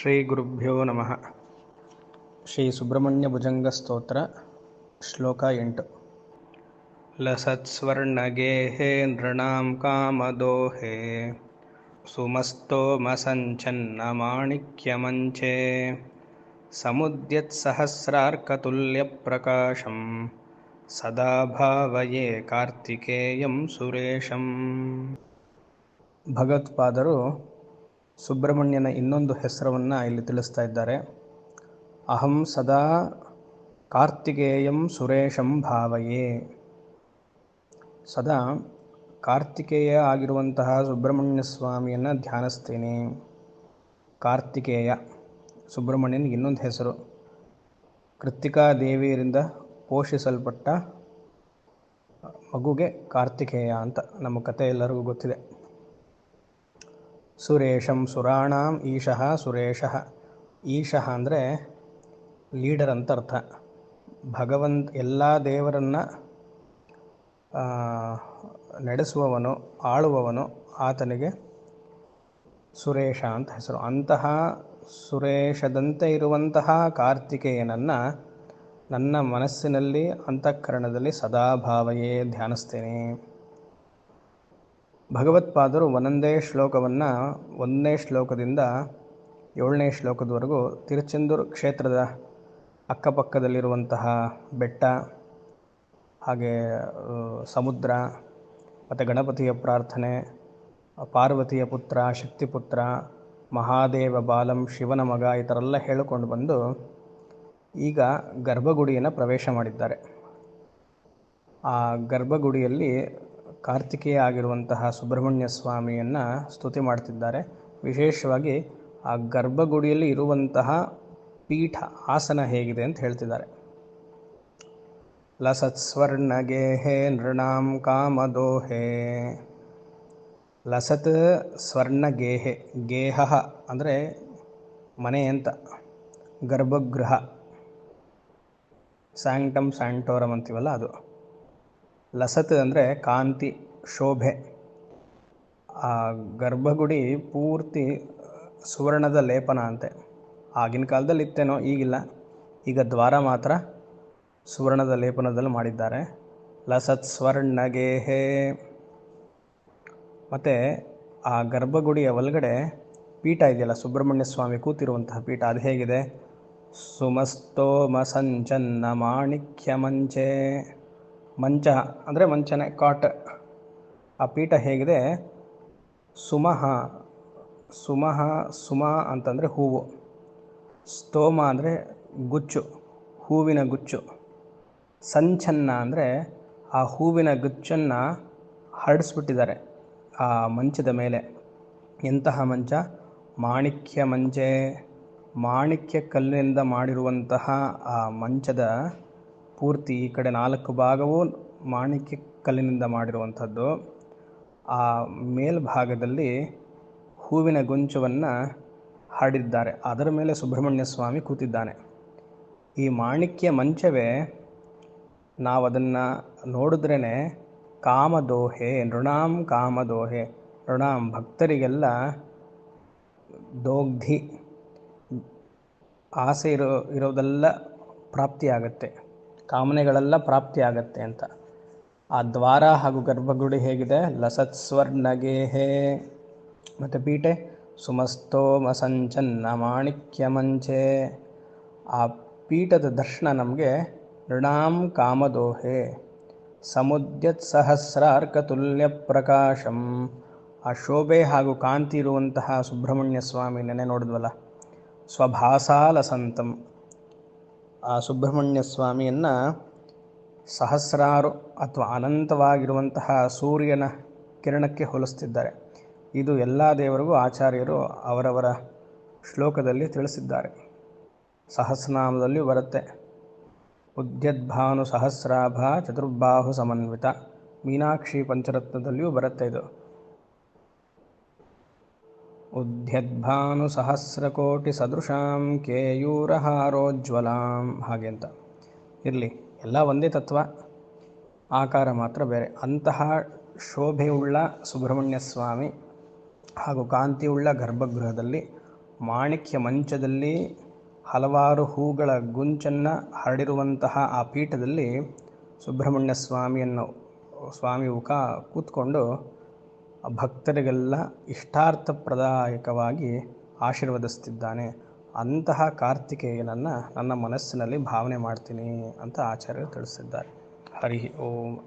ಶ್ರೀಗುರುಭ್ಯೋ ನಮಃ. ಶ್ರೀ ಸುಬ್ರಹ್ಮಣ್ಯ ಭುಜಂಗ ಸ್ತೋತ್ರ, ಶ್ಲೋಕ ಎಂಟು. ಲಸತ್ಸ್ವರ್ಣಗೇಹೇ ನೃಣಾಂ ಕಾಮದೋಹೇ ಸುಮಸ್ತೋಮಸಂಚನ್ನ ಮಾಣಿಕ್ಯಮಂಚೆ ಸಮುದ್ಯತ್ಸಹಸ್ರಾರ್ಕತುಲ್ಯಪ್ರಕಾಶಂ ಸದಾ ಭಾವಯೇ ಕಾರ್ತಿಕೇಯಂ ಸುರೇಶಂ. ಭಗವತ್ಪಾದರು ಸುಬ್ರಹ್ಮಣ್ಯನ ಇನ್ನೊಂದು ಹೆಸರವನ್ನು ಇಲ್ಲಿ ತಿಳಿಸ್ತಾ ಇದ್ದಾರೆ. ಅಹಂ ಸದಾ ಕಾರ್ತಿಕೇಯಂ ಸುರೇಶಂ ಭಾವಯೇ. ಸದಾ ಕಾರ್ತಿಕೇಯ ಆಗಿರುವಂತಹ ಸುಬ್ರಹ್ಮಣ್ಯ ಸ್ವಾಮಿಯನ್ನು ಧ್ಯಾನಿಸ್ತೇನೆ. ಕಾರ್ತಿಕೇಯ ಸುಬ್ರಹ್ಮಣ್ಯನಿಗೆ ಇನ್ನೊಂದು ಹೆಸರು. ಕೃತ್ತಿಕಾ ದೇವಿಯರಿಂದ ಪೋಷಿಸಲ್ಪಟ್ಟ ಮಗುಗೆ ಕಾರ್ತಿಕೇಯ ಅಂತ ನಮ್ಮ ಕತೆ ಎಲ್ಲರಿಗೂ ಗೊತ್ತಿದೆ. ಸುರೇಶಂ ಸುರಾಣಾಂ ಈಶಃ ಸುರೇಶಃ. ಈಶಃ ಅಂದರೆ ಲೀಡರ್ ಅಂತ ಅರ್ಥ. ಭಗವಂತ, ಎಲ್ಲ ದೇವರನ್ನು ನಡೆಸುವವನು, ಆಳುವವನು ಆತನಿಗೆ ಸುರೇಶ ಅಂತ ಹೆಸರು. ಅಂತಹ ಸುರೇಶದಂತೆ ಇರುವಂತಹ ಕಾರ್ತಿಕೇಯನನ್ನು ನನ್ನ ಮನಸ್ಸಿನಲ್ಲಿ, ಅಂತಃಕರಣದಲ್ಲಿ ಸದಾ ಭಾವಯೇ ಧ್ಯಾನಿಸ್ತೇನೆ. ಭಗವತ್ಪಾದರು ಒಂದೊಂದೇ ಶ್ಲೋಕವನ್ನು ಒಂದನೇ ಶ್ಲೋಕದಿಂದ ಏಳನೇ ಶ್ಲೋಕದವರೆಗೂ ತಿರುಚೆಂದೂರು ಕ್ಷೇತ್ರದ ಅಕ್ಕಪಕ್ಕದಲ್ಲಿರುವಂತಹ ಬೆಟ್ಟ, ಹಾಗೆ ಸಮುದ್ರ, ಮತ್ತು ಗಣಪತಿಯ ಪ್ರಾರ್ಥನೆ, ಪಾರ್ವತಿಯ ಪುತ್ರ, ಶಕ್ತಿಪುತ್ರ, ಮಹಾದೇವ ಬಾಲಂ, ಶಿವನ ಮಗ ಈ ಥರ ಎಲ್ಲ ಹೇಳಿಕೊಂಡು ಬಂದು ಈಗ ಗರ್ಭಗುಡಿಯನ್ನು ಪ್ರವೇಶ ಮಾಡಿದ್ದಾರೆ. ಆ ಗರ್ಭಗುಡಿಯಲ್ಲಿ ಕಾರ್ತಿಕೇಯ ಆಗಿರುವಂತಹ ಸುಬ್ರಹ್ಮಣ್ಯ ಸ್ವಾಮಿಯನ್ನು ಸ್ತುತಿ ಮಾಡ್ತಿದ್ದಾರೆ. ವಿಶೇಷವಾಗಿ ಆ ಗರ್ಭಗುಡಿಯಲ್ಲಿ ಇರುವಂತಹ ಪೀಠ ಆಸನ ಹೇಗಿದೆ ಅಂತ ಹೇಳ್ತಿದ್ದಾರೆ. ಲಸತ್ಸ್ವರ್ಣಗೇಹೇ ನೃಣಾಂ ಕಾಮದೋಹೇ ಲಸತ್ ಸ್ವರ್ಣಗೇಹೆ ಗೇಹ ಅಂದರೆ ಮನೆ ಅಂತ, ಗರ್ಭಗೃಹ. ಸ್ಯಾಂಕ್ಟಮ್ ಸ್ಯಾಂಟೋರಮ್ ಅಂತೀವಲ್ಲ ಅದು. ಲಸತ್ ಅಂದರೆ ಕಾಂತಿ, ಶೋಭೆ. ಆ ಗರ್ಭಗುಡಿ ಪೂರ್ತಿ ಸುವರ್ಣದ ಲೇಪನ ಅಂತೆ. ಆಗಿನ ಕಾಲದಲ್ಲಿ ಇತ್ತೇನೋ, ಈಗಿಲ್ಲ. ಈಗ ದ್ವಾರ ಮಾತ್ರ ಸುವರ್ಣದ ಲೇಪನದಲ್ಲಿ ಮಾಡಿದ್ದಾರೆ. ಲಸತ್ ಸ್ವರ್ಣಗೇಹೇ. ಮತ್ತು ಆ ಗರ್ಭಗುಡಿಯ ಒಳಗಡೆ ಪೀಠ ಇದೆಯಲ್ಲ ಸುಬ್ರಹ್ಮಣ್ಯ ಸ್ವಾಮಿ ಕೂತಿರುವಂತಹ ಪೀಠ, ಅದು ಹೇಗಿದೆ? ಸುಮಸ್ತೋಮ ಸಂಚನ್ನ ಮಾಣಿಕ್ಯ ಮಂಚೆ ಮಂಚ, ಅಂದರೆ ಮಂಚನೆ, ಕಾಟ್. ಆ ಪೀಠ ಹೇಗಿದೆ? ಸುಮಹ ಸುಮಹ, ಸುಮ ಅಂತಂದರೆ ಹೂವು. ಸ್ತೋಮ ಅಂದರೆ ಗುಚ್ಚು, ಹೂವಿನ ಗುಚ್ಚು. ಸಂಚನ್ನ ಅಂದರೆ ಆ ಹೂವಿನ ಗುಚ್ಚನ್ನು ಹರಡಿಸ್ಬಿಟ್ಟಿದ್ದಾರೆ ಆ ಮಂಚದ ಮೇಲೆ. ಎಂತಹ ಮಂಚ? ಮಾಣಿಕ್ಯ ಮಂಚೆ. ಮಾಣಿಕ್ಯ ಕಲ್ಲಿನಿಂದ ಮಾಡಿರುವಂತಹ ಆ ಮಂಚದ ಪೂರ್ತಿ ಈ ಕಡೆ ನಾಲ್ಕು ಭಾಗವೂ ಮಾಣಿಕ್ಯ ಕಲ್ಲಿನಿಂದ ಮಾಡಿರುವಂಥದ್ದು. ಆ ಮೇಲ್ಭಾಗದಲ್ಲಿ ಹೂವಿನ ಗೊಂಚವನ್ನು ಹಾಡಿದ್ದಾರೆ. ಅದರ ಮೇಲೆ ಸುಬ್ರಹ್ಮಣ್ಯ ಸ್ವಾಮಿ ಕೂತಿದ್ದಾನೆ. ಈ ಮಾಣಿಕ್ಯ ಮಂಚವೇ ನಾವು ಅದನ್ನು ನೋಡಿದ್ರೇ ಕಾಮದೋಹೆ, ನೃಣಾಂ ಕಾಮದೋಹೆ, ನೃಣಾಂ ಭಕ್ತರಿಗೆಲ್ಲ ದೋಗ್ಧಿ, ಆಸೆ ಇರೋ, ಇರೋದೆಲ್ಲ ಪ್ರಾಪ್ತಿಯಾಗತ್ತೆ. ಕಾಮನೆಗಳೆಲ್ಲ ಪ್ರಾಪ್ತಿಯಾಗತ್ತೆ ಅಂತ. ಆ ದ್ವಾರ ಹಾಗೂ ಗರ್ಭಗುಡಿ ಹೇಗಿದೆ? ಲಸತ್ ಸ್ವರ್ಣಗೇಹೇ ಮತ್ತು ಪೀಠೆ? ಸುಮಸ್ತೋಮ ಸಂಚನ್ನ ಮಾಣಿಕ್ಯ ಮಂಚೆ ಆ ಪೀಠದ ದರ್ಶನ ನಮಗೆ ನೃಣಾಂ ಕಾಮದೋಹೆ. ಸಮುದ್ಯತ್ ಸಹಸ್ರಾರ್ಕತುಲ್ಯ ಪ್ರಕಾಶಂ ಆ ಶೋಭೆ ಹಾಗೂ ಕಾಂತಿ ಇರುವಂತಹ ಸುಬ್ರಹ್ಮಣ್ಯ ಸ್ವಾಮಿ ನೆನೆ ನೋಡಿದ್ವಲ್ಲ? ಸ್ವಭಾಸಾಲಸಂತಂ. ಆ ಸುಬ್ರಹ್ಮಣ್ಯ ಸ್ವಾಮಿಯನ್ನು ಸಹಸ್ರಾರು ಅಥವಾ ಅನಂತವಾಗಿರುವಂತಹ ಸೂರ್ಯನ ಕಿರಣಕ್ಕೆ ಹೋಲಿಸ್ತಿದ್ದಾರೆ. ಇದು ಎಲ್ಲ ದೇವರಿಗೂ ಆಚಾರ್ಯರು ಅವರವರ ಶ್ಲೋಕದಲ್ಲಿ ತಿಳಿಸಿದ್ದಾರೆ. ಸಹಸ್ರನಾಮದಲ್ಲಿ ಬರುತ್ತೆ. ಉದ್ಯದ್ಭಾನು ಸಹಸ್ರಾಭ ಚತುರ್ಬಾಹು ಸಮನ್ವಿತ. ಮೀನಾಕ್ಷಿ ಪಂಚರತ್ನದಲ್ಲಿಯೂ ಬರುತ್ತೆ ಇದು. ಉದ್ಯದ್ಭಾನು ಸಹಸ್ರಕೋಟಿ ಸದೃಶಾಂ ಕೇಯೂರಹಾರೋಜ್ವಲಾಂ. ಹಾಗೆ ಅಂತ. ಇರಲಿ, ಎಲ್ಲ ಒಂದೇ ತತ್ವ, ಆಕಾರ ಮಾತ್ರ ಬೇರೆ. ಅಂತಹ ಶೋಭೆಯುಳ್ಳ ಸುಬ್ರಹ್ಮಣ್ಯ ಸ್ವಾಮಿ ಹಾಗೂ ಕಾಂತಿಯುಳ್ಳ ಗರ್ಭಗೃಹದಲ್ಲಿ, ಮಾಣಿಕ್ಯ ಮಂಚದಲ್ಲಿ ಹಲವಾರು ಹೂಗಳ ಗುಂಚನ್ನು ಹರಡಿರುವಂತಹ ಆ ಪೀಠದಲ್ಲಿ ಸುಬ್ರಹ್ಮಣ್ಯ ಸ್ವಾಮಿಯನ್ನು ಸ್ವಾಮಿ ಉಕ ಕೂತ್ಕೊಂಡು ಭಕ್ತರಿಗೆಲ್ಲ ಇಷ್ಟಾರ್ಥಪ್ರದಾಯಕವಾಗಿ ಆಶೀರ್ವದಿಸ್ತಿದ್ದಾನೆ. ಅಂತಹ ಕಾರ್ತಿಕೇಯನನ್ನು ನನ್ನ ಮನಸ್ಸಿನಲ್ಲಿ ಭಾವನೆ ಮಾಡ್ತೀನಿ ಅಂತ ಆಚಾರ್ಯರು ತಿಳಿಸಿದ್ದಾರೆ. ಹರಿ ಓಂ.